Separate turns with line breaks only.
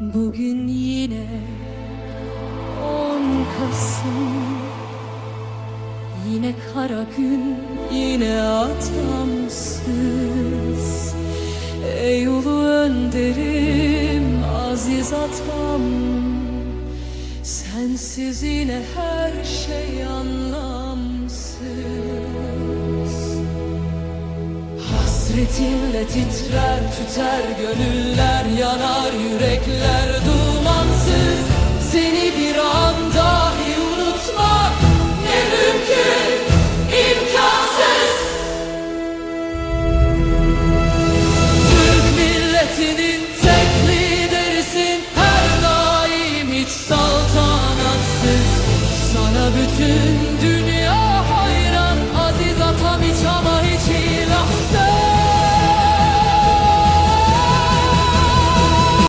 Bugün yine 10 Kasım. Yine kara gün, yine atamsız. Ey ulu önderim, aziz atam. Sensiz yine her şey anlamsız. Hasretinle titrer tüter gönüller yanar yürekler dumansız. Seni bir an dahi unutmak ne mümkün imkansız. Türk milletinin tek liderisin her daim hiç saltanatsız. Sana bütün